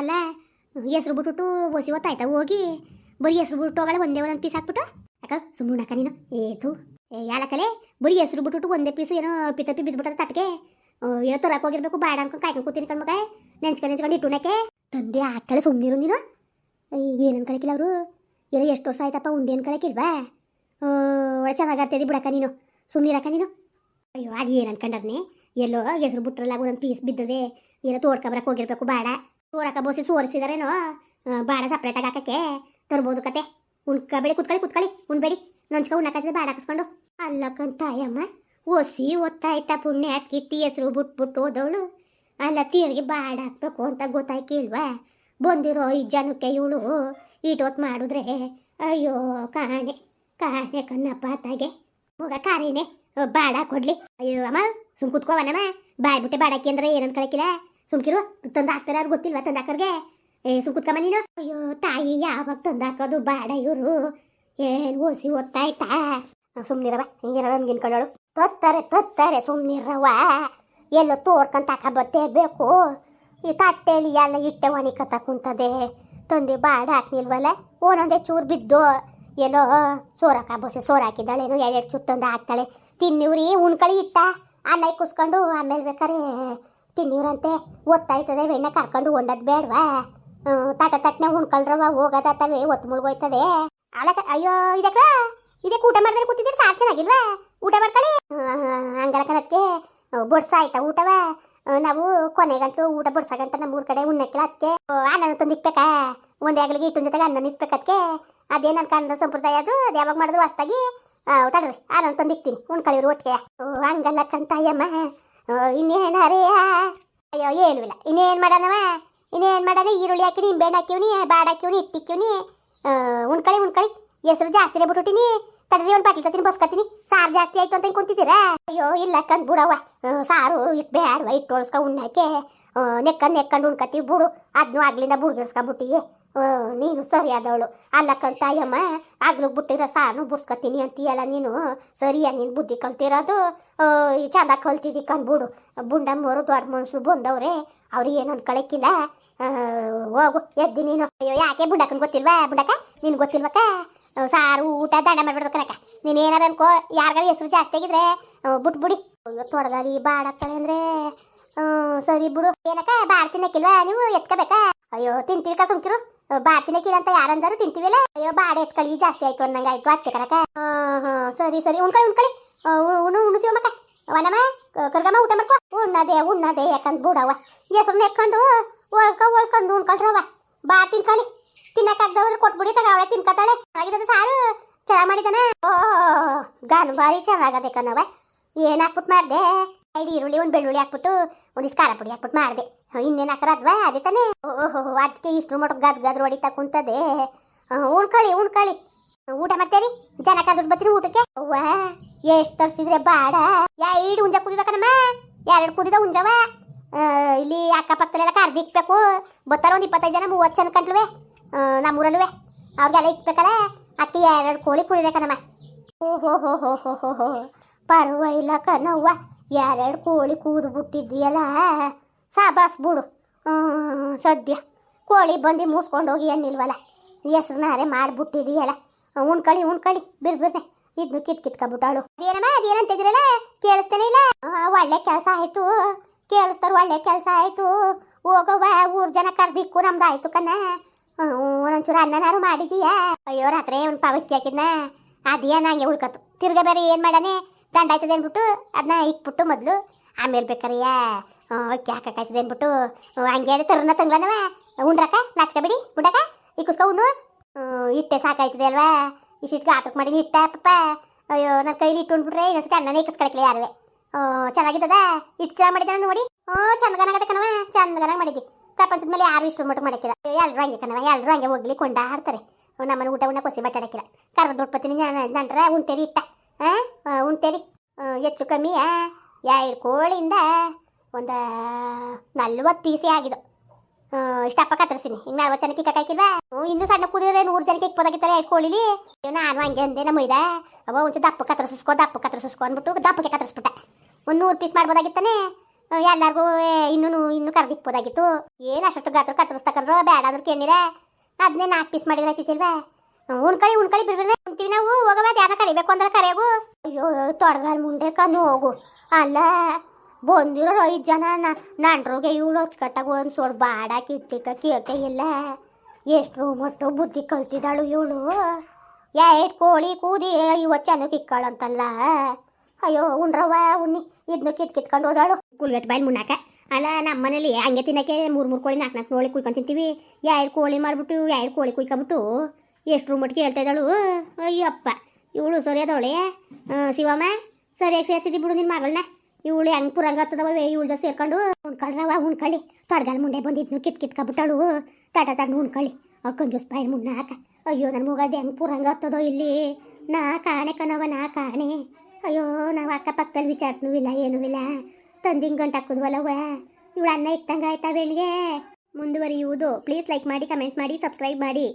ಅಲ್ಲ, ಹೆಸ್ರು ಬಿಟ್ಬಿಟ್ಟು ಒಸಿ ಹೊತ್ತಾಯ್ತಾ? ಹೋಗಿ. ಬರೀ ಹೆಸ್ರು ಬಿಟ್ಟು ಹೋಗಲ್ಲ ಒಂದೇ ಒಂದೊಂದು ಪೀಸ್ ಹಾಕ್ಬಿಟ್ಟು. ಯಾಕ ಸುಮ್ಮನಕ್ಕ ನೀನು? ಏತು ಏ, ಯಾಲಕ್ಕಲೆ? ಬರೀ ಹೆಸ್ರು ಬಿಟ್ಬಿಟ್ಟು ಒಂದೇ ಪೀಸು ಏನೋ ಪಿತಪ್ಪಿ ಬಿದ್ದುಬಿಟ್ಟದ ತಟ್ಟಿಗೆ. ಏನೋ ತರಕ್ಕೆ ಹೋಗಿರ್ಬೇಕು, ಬೇಡ ಅನ್ಕೊಂಡು ಕಾಯ್ಕೊಂಡು ಕೂತೀನಿ ಕಣ್ಮಗ ನೆಂಚ್ಕೊಂಡು ನೆಂಚ್ಕೊಂಡು ಇಟ್ಟುನಕ್ಕೆ ತಂದೆ ಆಕಳೆ ಸುಮ್ಮನಿರು ನೀನು. ಏನು ಅನ್ಕೊಳಕಿಲ್ಲ ಅವರು? ಏನೋ ಎಷ್ಟು ವರ್ಷ ಆಯ್ತಪ್ಪ, ಉಂಡೆ ಅನ್ಕೊಳಕಿಲ್ವಾ? ಒಳ್ಳೆ ಚೆನ್ನಾಗಾಗ್ತದೆ ಬಿಡಕ್ಕ ನೀನು. ಸುಮ್ಮನಿರಕ್ಕ ನೀನು. ಅಯ್ಯೋ, ಅದು ಏನು ಅನ್ಕೊಂಡರ್ನೆ ಎಲ್ಲೋ ಹೆಸರು ಬಿಟ್ರಲ್ಲ ಒಂದು ಪೀಸ್ ಬಿದ್ದದೆ. ಏನೋ ತೋಡ್ಕೊಬರಕ್ಕೆ ಹೋಗಿರ್ಬೇಕು, ಬಾಡ. ತೋರಕ ಬೋಸಿ ಸೋರಿಸಿದಾರೇನೋ? ಬಾಡ ಸಪ್ರೇಟಾಗಿ ಹಾಕಕ್ಕೆ ತರ್ಬೋದು ಕತೆ. ಉಣ್ಕಬೇಡಿ, ಕುತ್ಕೊಳ್ಳಿ ಕುತ್ಕೊಳ್ಳಿ. ಉಣ್ಬೇಡಿ. ನಂಚ್ಕೊ ಉಣ್ಣಕತ್ತಿದೆ ಬಾಡ ಹಾಕಿಸ್ಕೊಂಡು. ಅಲ್ಲಕ್ಕಂತಾಯಮ್ಮ ಓಸಿ ಓದ್ತಾಯ್ತ ಪುಣ್ಯ ಕಿತ್ತಿ ಹೆಸರು ಬಿಟ್ಬಿಟ್ಟು ಓದವಳು ಅಲ್ಲ ತಿರುಗಿ ಬಾಡ ಹಾಕ್ಬೇಕು ಅಂತ ಗೊತ್ತಾಯ್ಕಿಲ್ವಾ? ಬಂದಿರೋ ಈ ಜನಕ್ಕೆ ಇವಳು ಈಟೋತ್ ಮಾಡಿದ್ರೆ, ಅಯ್ಯೋ, ಕಾಣೆ ಕಾಣೆ ಕಣ್ಣಪ್ಪ ತಾಗೆ. ಹೋಗ ಕಾರಿನೇ ಬಾಡ ಕೊಡ್ಲಿ. ಅಯ್ಯೋ, ಅಮ್ಮ, ಸುಮ್ ಕುತ್ಕೋವನಮ್ಮ ಬಾಯ್ಬಿಟ್ಟೆ ಬಾಡಕ್ಕೆ ಅಂದ್ರೆ ಏನಂತ ಕಳಕಿಲ್ಲ ಸುಮ್ಕಿರು, ತಂದು ಹಾಕ್ತಾರೆ ಅವ್ರು ಗೊತ್ತಿಲ್ವಾ ತಂದು ಹಾಕೋರ್ಗೆ? ಏ, ಸುಮ್ ಕುತ್ಕಮ್ಮ ನೀನು. ಅಯ್ಯೋ, ತಾಯಿ ಯಾವಾಗ ತಂದು ಹಾಕೋದು ಬಾಡ ಇವರು. ಏನು ಓಸಿ ಓದ್ತಾಯ್ತಾ? ಸುಮ್ನಿರವ ಹಿಂಗಿರವ ನಮ್ಗೆ ಇನ್ಕೊಂಡಳು ತೊತ್ತಾರೆ ತೊತ್ತಾರೆ ಸುಮ್ನಿರವ ಎಲ್ಲೋ ಹಾಕ ಬತ್ತೇ ಬೇಕು. ಈ ತಟ್ಟೆಲಿ ಎಲ್ಲ ಇಟ್ಟೆ ಒಣಿಕತ ಕುಂತದೆ. ತಂದೆ ಬಾಡ ಹಾಕ್ನಿಲ್ವಲ್ಲ? ಓನೊಂದೇ ಚೂರು ಬಿದ್ದು. ಎಲ್ಲೋ ಸೋರಕ ಬೊಸೆ ಸೋರಾಕಿದ್ದಾಳೇನು ಎರಡೆರಡು ಚೂರು ತಂದು ಹಾಕ್ತಾಳೆ. ತಿನ್ನಿವ್ರಿ, ಉಣ್ಕಳಿ ಇಟ್ಟ ಅನ್ನ ಕುಸ್ಕೊಂಡು ಆಮೇಲೆ ಬೇಕಾರೆ ತಿನ್ನಿವ್ರಂತೆ ಒತ್ತಾಯ್ತದೆ ಬೆಣ್ಣೆ ಕರ್ಕೊಂಡು ಉಂಡದ್ ಬೇಡವಾ? ತಟ ತಟ್ಟನೆ ಉಣ್ಕೊಳ್ರವ ತಗೇ ಒತ್ತು ಮುಳುಗೋಯ್ತದೆ. ಅಲಕ ಅಯ್ಯೋ ಇದಕ್ಕ ಇದಕ್ಕೆ ಊಟ ಮಾಡಿದ್ರೆ ಕೂತಿದ್ರೆ ಸಾರ್ ಚೆನ್ನಾಗಿಲ್ವಾ? ಊಟ ಮಾಡ್ಕೊಳ್ಳಿ. ಹಂಗಲ್ಲ ಬೊಡ್ಸ ಆಯ್ತಾ ಊಟವ? ನಾವು ಕೊನೆ ಗಂಟು ಊಟ ಬಡ್ಸ ಗಂಟ ನಮ್ಮ ಊರ್ ಕಡೆ ಉಣ್ಣಕ್ಕಿಲ್ಲ ಅದಕ್ಕೆ ಅನ್ನ ತಂದು ಇಕ್ಬೇಕಾ? ಒಂದೇ ಆಗ್ಲಿಗೆ ಇಟ್ಟು ಜೊತೆಗೆ ಅನ್ನ ಇಕ್ಬೇಕದಕ್ಕೆ ಅದೇನು ಅನ್ಕೊಂಡ ಸಂಪ್ರದಾಯ ಅದು ಅದು ಯಾವಾಗ ಮಾಡಿದ್ರು ಅಷ್ಟಾಗಿ. ತಡ್ರಿ ಅನ್ನ ತಂದು ಇಕ್ತೀನಿ ಉಣ್ಕೊಳ್ಳಿವ್ರು ಒಟ್ಟಿಗೆ ಹಂಗಲ್ಲ ಕಂತಾಯಮ್ಮ ಇನ್ನೇನಾರೇ ಅಯ್ಯೋ, ಏನು ಇಲ್ಲ. ಇನ್ನೇನು ಮಾಡೋಣವ? ಇನ್ನೇನು ಮಾಡೋಣ? ಈರುಳ್ಳಿ ಹಾಕಿನಿ ನಿಂಬೆಹಣ್ಣು ಹಾಕಿವ್ನಿ ಬಾಡ ಹಾಕಿವ್ನಿ ಇಟ್ಟಿಕ್ಕಿವ್ನಿ ಉಣ್ಕಳಿ ಉಣ್ಕಳಿ. ಹೆಸರು ಜಾಸ್ತಿನೇ ಬಿಟ್ಬಿಟ್ಟಿನಿ ತಡ್ರಿ, ಒಂದು ಬಾಟ್ಲಿ ತತ್ತೀನಿ ಬಸ್ಕತ್ತೀನಿ. ಸಾರು ಜಾಸ್ತಿ ಆಯ್ತು ಅಂತ ಕುಂತಿದ್ದೀರಾ? ಅಯ್ಯೋ, ಇಲ್ಲ ಕಂದ್ ಬಿಡವ್ವ. ಸಾರು ಇಟ್ಟು ಬೇಡವ ಇಟ್ಟು ಒಳಸ್ಕೊ ಉಣ್ಣಕ್ಕೆ. ನೆಕ್ಕಂಡು ನೆಕ್ಕಂಡು ಉಣ್ಕತ್ತೀವಿ, ಬಿಡು. ಅದನ್ನು ಆಗ್ಲಿಂದ ಬುಡ್ಗಿಡ್ಸ್ಕೊಬಿಟ್ಟಿ ನೀನು ಸರಿಯಾದವಳು ಅಲ್ಲಕ್ಕಂತ ಅಯ್ಯಮ್ಮ ಆಗ್ಲು ಬಿಟ್ಟಿರೋ ಸಾರನು ಬುಡ್ಸ್ಕೊತೀನಿ ಅಂತೀಯಲ್ಲ ನೀನು? ಸರಿಯಾ ನೀನು ಬುದ್ಧಿ ಕಲ್ತಿರೋದು? ಈ ಚಂದ ಕಲ್ತಿದ್ದಿ ಕಂದ್ಬಿಡು ಬುಂಡಮ್ಮವರು ದೊಡ್ಡ ಮನುಷ್ಯರು ಬಂದವ್ರೆ, ಅವ್ರು ಏನು ಅನ್ಕೊಳಕ್ಕಿಲ್ಲ ಹೋಗು, ಎದ್ದು ನೀನು. ಅಯ್ಯೋ, ಯಾಕೆ ಬುಂಡಕ್ಕನ್ ಗೊತ್ತಿಲ್ವಾ? ಬುಂಡಕ್ಕ, ನಿನ್ ಗೊತ್ತಿಲ್ವಕ್ಕ? ಸಾರು ಊಟ ದಂಡ ಮಾಡ್ಬಿಡ್ದು ಕನಕ ನೀನು ಏನಾರ ಅನ್ಕೋ, ಯಾರಿಗಾರ ಹೆಸರು ಜಾಸ್ತಿ ಆಗಿದ್ರೆ ಬಿಟ್ಬಿಡಿ ಅಯ್ಯೋ, ತೊಡಗಲಿ ಬಾಡಾಗ್ತಾಳೆ ಅಂದ್ರೆ. ಸರಿ ಬಿಡು. ಏನಕ್ಕ ಬಾಡ್ತಿನಕ್ಕಿಲ್ವಾ ನೀವು ಎತ್ಕೋಬೇಕಾ? ಅಯ್ಯೋ ತಿಂತೀವಿ ಸುಮ್ಕಿರು? ತಿನ್ನಕ್ಕಿಲ್ಲ ಅಂತ ಯಾರಂದರು ತಿಂತೀವಿಲ್ಲ ಅಯ್ಯೋ ಬಾಡೆ ಎತ್ಕೊಳ್ಳಿ ಜಾಸ್ತಿ ಆಯ್ತು ಅನ್ನಂಗೆ ಆಯ್ತು, ಅತ್ತೆ ಹಾ ಹಾ, ಸರಿ ಸರಿ ಉಣ್ಕೊಳ್ಳಿ ಉಣ್ಕೊಳ್ಳಿ ಉಣ್ಣು ಉಣಿಸಿ ಮಕ್ಕ ವನಮ್ಮ ಕ- ಕರ್ಗಮ್ಮ, ಊಟ ಮಾಡ್ಕೊ. ಉಣ್ಣದೆ ಉಣ್ಣದೆ, ಯಾಕಂದ್ ಬೂಡವ್ವ. ಹೆಸರು ನೆಕ್ಕೊಂಡು ಒಳ್ಸ್ಕೊ ಒಳ್ಸ್ಕೊಂಡು ಉಣ್ಕೊಳ್ರವ್ವ ಬಾ ತಿನ್ಕೊಳ್ಳಿ ತಿನ್ನಕ್ಕಾಗ್ದವ್ರು ಕೊಟ್ಬಿಡಿ ತಗ, ಅವಳೆ ತಿನ್ಕತಾಳೆ. ಆಗಿರೋದು ಸಾರು? ಚೆನ್ನಾಗಿ ಮಾಡಿದಾನ ಓ ಗಾನ ಬಾರಿ ಚೆನ್ನಾಗದೆ ಕಣವ ಏನ್ ಮಾಡಿದೆ ಮಾಡ್ದೆ? ಐದು ಈರುಳ್ಳಿ, ಒಂದು ಬೆಳ್ಳುಳ್ಳಿ ಹಾಕ್ಬಿಟ್ಟು ಒಂದಿಷ್ಟು ಖಾರ ಪುಡಿ ಹಾಕ್ಬಿಟ್ಟು ಮಾಡಿದೆ. ಇನ್ನೇನು ಹಾಕರ ಅದ್ವಾ? ಅದೇ ತಾನೇ. ಓಹೋ ಅದಕ್ಕೆ ಇಷ್ಟು ಮಟ್ಟ ಗದ್ ಗದ್ ಹೊಡಿತಾ ಕುಂತದೆ. ಉಣ್ಕೊಳ್ಳಿ ಉಣ್ಕೊಳ್ಳಿ ಊಟ ಮಾಡ್ತೇರಿ ಜನ ದುಡ್ಡು ಬರ್ತೀರಿ ಊಟಕ್ಕೆ. ಅವ್ವಾ, ಎಷ್ಟು ತರಿಸಿದ್ರೆ ಬಾಡ ಎರಡು ಉಂಜ ಕುದಿದ ಕಣಮ್ಮ. ಎರಡು ಕುದಿದ ಉಂಜವ ಇಲ್ಲಿ ಅಕ್ಕಪಕ್ಕದಲ್ಲೆಲ್ಲ ಕರ್ದು ಇಕ್ಬೇಕು. ಬರ್ತಾರ ಒಂದು ಇಪ್ಪತ್ತೈದು ಜನ ಮೂವತ್ತು ಜನ ಕಂಟ್ಲುವೆ ನಮ್ಮೂರಲ್ಲೂ ಅವ್ರಿಗೆಲ್ಲ ಇಕ್ಬೇಕಲ್ಲ. ಅಕ್ಕಿ ಎರಡು ಕೋಳಿ ಕುದಿದೆ ಕಣಮ್ಮ. ಓಹೋ ಹೋ ಹೋ ಹೋ ಹೋ ಹೋ ಪರವಾಗಿಲ್ಲ ಕಣವ್ವ. ಎರಡು ಕೋಳಿ ಕೂದು ಬಿಟ್ಟಿದ್ದೀಯಲ್ಲ ಸಾಬಾಸ್ ಬಿಡು. ಸದ್ಯ. ಕೋಳಿ ಬಂದು ಮೂಸ್ಕೊಂಡು ಹೋಗಿ ಏನಿಲ್ವಲ್ಲ ಹೆಸ್ರನ್ನಾರೆ ಮಾಡಿಬಿಟ್ಟಿದೀಯಲ್ಲ? ಉಣ್ಕಳಿ ಉಣ್ಕಳಿ ಬಿರ್ ಬಿರ್ನೆ. ಇದ್ನು ಕಿತ್ ಕಿತ್ಕೊಬಿಟ್ಟಾಳು. ಅದೇನಮ್ಮ ಅದೇನಂತಿದ್ರಲ್ಲ ಕೇಳಿಸ್ತಾನೆ ಇಲ್ಲ? ಒಳ್ಳೆ ಕೆಲಸ ಆಯಿತು. ಕೇಳಿಸ್ತಾರೆ, ಒಳ್ಳೆ ಕೆಲಸ ಆಯಿತು. ಹೋಗವ್ವ, ಊರ್ ಜನ ಕರ್ದಿಕ್ಕು, ನಮ್ದು ಆಯಿತು ಕಣ್ಣ. ಒಂದೊಂಚೂರು ಅನ್ನನಾರು ಮಾಡಿದೀಯಾ. ಅಯ್ಯೋ, ರಾತ್ರಿ ಒಂದು ಪಾವಕ್ಕಿ ಹಾಕಿದ್ನ ಅದೇನು ನಂಗೆ ಉಳ್ಕತ್ತು. ತಿರ್ಗ ಬೇರೆ ಏನು ಮಾಡಾನೆ ದಂಡ ಆಯ್ತದೆ ಅಂದ್ಬಿಟ್ಟು ಅದನ್ನ ಇಕ್ಬಿಟ್ಟು ಮೊದಲು. ಆಮೇಲೆ ಬೇಕಾರೆಯ ಅಕ್ಕಿ ಹಾಕಕ್ಕಾಯ್ತದೆ ಅಂದ್ಬಿಟ್ಟು ಹಂಗೆ ಅದೇ ತರನ ತಂಗ್ಲನವ ಉಂಡ್ರಕ್ಕ ನಾಚ್ಕೊಬಿಡಿ ಉಂಡಕ ಈ ಉಣ್ಣು. ಆ, ಇಟ್ಟೆ ಸಾಕಾಯ್ತದೆ ಅಲ್ವಾ? ಇಷ್ಟಿಟ್ಟು ಗಾತ್ರಕ್ಕೆ ಮಾಡಿ ಇಟ್ಟ ಪಪ್ಪ. ಅಯ್ಯೋ ನನ್ನ ಕೈಲಿ ಇಟ್ಟು ಉಂಡ್ಬಿಟ್ರೆ ಇನ್ನೊಂದ್ಸತಿ ಅಣ್ಣನೇ ಇಕ್ಕಿಸ್ಕೊಳಕ್ಕಿಲ್ಲ ಯಾರುವೆ. ಚೆನ್ನಾಗಿದ್ದದ? ಇಟ್ಟು ಚೆನ್ನಾಗಿ ಮಾಡಿದ ನೋಡಿ? ಹ್ಞೂ ಚಂದಗನಾಗತ್ತೆ ಕಣವ ಚಂದಗನಾಗ ಮಾಡಿದ್ದಿ. ಪ್ರಪಂಚದ ಮೇಲೆ ಯಾರು ಇಷ್ಟು ಮಟ್ಟ ಮಾಡಕ್ಕಿಲ್ಲ. ಎಲ್ಲರೂ ಹಂಗೆ ಕಣವ ಎಲ್ಲರೂ ಹಂಗೆ ಹೋಗ್ಲಿ ಕೊಂಡಾಡ್ತಾರೆ ನಮ್ಮನ್ನು ಊಟ ಉಣ್ಣ ಕೊಸಿ ಬಟ್ಟಾಡಕ್ಕಿಲ್ಲ ಕರ್ದ ದೊಡ್ಡಪತ್ತೀನಿ ನಂಟ್ರೆ ಉಣ್ತೇರಿ ಇಟ್ಟ. ಉಣ್ತೇರಿ ಹೆಚ್ಚು ಕಮ್ಮಿ ಎರಡು ಕೋಳಿಯಿಂದ ಒಂದು ನಲ್ವತ್ತು ಪೀಸಿ ಆಗಿದ್ದು. ಇಷ್ಟಪ್ಪ ಕತ್ತರಿಸಿನಿ. ಈಗ ನಲ್ವತ್ತು ಜನಕ್ಕೆ ಇಕ್ಕಾಕಿಲ್ವಾ ಇನ್ನೂ ಸಣ್ಣ ಕುದಿದ್ರೆ ನೂರು ಜನಕ್ಕೆ ಇಕ್ಬೋದಾಗಿತ್ತಾರೆ ಎರಡು ಕೋಳಿಲಿ. ನಾನು ಹಂಗೆ ಅಂದೆ ನಮ್ಮ ಇದ. ಅವ ಒಂಚೂರು ದಪ್ಪ ಕತ್ತರಿಸ್ಕೊ ದಪ್ಪ ಕತ್ತರಿಸ್ಕೊ ಅಂದ್ಬಿಟ್ಟು ದಪ್ಪಕ್ಕೆ ಕತ್ತರಿಸ್ಬಿಟ್ಟೆ. ಒಂದು ನೂರು ಪೀಸ್ ಮಾಡ್ಬೋದಾಗಿತ್ತಾನೆ. ಎಲ್ಲರಿಗೂ ಇನ್ನೂ ಇನ್ನೂ ಕರೆದಿಕ್ಬೋದಾಗಿತ್ತು. ಏನು ಅಷ್ಟೊತ್ತು ಗಾತ್ರ ಕತ್ತರಿಸ್ತಕೊಂಡ್ರು ಬೇಡ ಅಂದ್ರೆ ಕೇಳಿರ ಅದನ್ನೇ ನಾಲ್ಕು ಪೀಸ್ ಮಾಡಿದ್ರೆ ಆಯ್ತಿಲ್ವಾ ಉಣ್ಕಳಿ ಉಣ್ಕಳಿ ಬಿಡ್ಬಿಡ್ರೆ ಉಣ್ತೀವಿ ನಾವು. ಹೋಗಬಾರ್ದು ಯಾರ ಕರಿಬೇಕು ಅಂದ್ರೆ ಕರೆಯೋಗು ಅಯ್ಯೋ, ತೊಡಗಲ್ ಮುಂದೆ ಕಣ್ಣು ಹೋಗು. ಅಲ್ಲ, ಬಂದಿರೋ ಐದು ಜನ ನಂಡ್ರೋಗೆ ಇವಳು ಹಚ್ಕಟ್ಟಾಗ ಒಂದು ಸೋಡ್ ಬಾಡ ಕಿಟ್ಟಿಕ ಕೇಳ್ಕೆ ಇಲ್ಲ. ಎಷ್ಟು ಮಟ್ಟು ಬುದ್ಧಿ ಕಲ್ತಿದ್ದಾಳು ಇವಳು. ಎರಡು ಕೋಳಿ ಕೂದಿ ಇವತ್ತು ಜನಕ್ಕೆ ಅಂತಲ್ಲ ಅಯ್ಯೋ ಉಂಡ್ರವ್ವ ಉಣ್ಣಿ. ಇದನ್ನ ಕಿತ್ ಕಿತ್ಕೊಂಡು ಹೋದಾಳು. ಕುಲ್ಗಟ್ ಬಾಯಿ ಮುನ್ನಾಕ ಅಲ್ಲ ನಮ್ಮ ಮನೇಲಿ ಹಂಗೆ ತಿನ್ನಕ್ಕೆ ಮೂರು ಮೂರು ಕೋಳಿ ನಾಲ್ಕು ನಾಲ್ಕು ಕೋಳಿ ಕುಯ್ಕೊಂಡು ತಿಂತೀವಿ. ಎರಡು ಕೋಳಿ ಮಾಡಿಬಿಟ್ಟು, ಎರಡು ಕೋಳಿ ಕುಯ್ಕೊಬಿಟ್ಟು ಎಷ್ಟು ಮಟ್ಟಿಗೆ ಹೇಳ್ತಾ ಇದ್ದಾಳು? ಅಯ್ಯಪ್ಪ, ಇವಳು ಸರಿಯಾದವಳೆ ಶಿವಮ್ಮ ಸರಿಯಾಗಿ ಸೇರಿಸಿದಿ ಬಿಡು ನಿನ್ನ ಮಗಳನ್ನ. ಇವಳು ಹೆಂಗೆ ಪುರಂಗ ಹತ್ತದವ ಇವಳು ಜೊತೆ ಸೇರ್ಕೊಂಡು ಉಣ್ಕಳ್ರವ ಉಣ್ಕಳಿ ತೊಡ್ಗಲ್ ಮುಂಡೆ ಬಂದಿದ್ನು, ಕಿತ್ ಕಿತ್ಕೊಬಿಟ್ಟಾಳು ತಟ ತಂಡು ಉಣ್ಕಳಿ ಅಕ್ಕನ ಕಂಜೂಸ್ ಬಾಯಿ ಮುನ್ನ ಹಾಕ. ಅಯ್ಯೋ ನನ್ನ ಮುಗದು ಹೆಂಗೆ ಪುರಂಗ ಹತ್ತದೋ ಇಲ್ಲಿ? ನಾ ಕಾಣೆ ಕನವ, ನಾ ಕಾಣೆ. ಅಯ್ಯೋ, ನಾವು ಅಕ್ಕಪಕ್ಕದಲ್ಲಿ ವಿಚಾರಿಸ್ನೂ ಇಲ್ಲ ಏನೂ ಇಲ್ಲ ತಂದಿಂಗ್ ಗಂಟು ಹಾಕಿದ್ವಲ್ಲವ ಇವಳು ಅನ್ನ ಇತ್ತಂಗೆ ಆಯ್ತಾ ಮುಂದುವರಿಯುವುದು. ಪ್ಲೀಸ್ ಲೈಕ್ ಮಾಡಿ, ಕಮೆಂಟ್ ಮಾಡಿ, ಸಬ್ಸ್ಕ್ರೈಬ್ ಮಾಡಿ.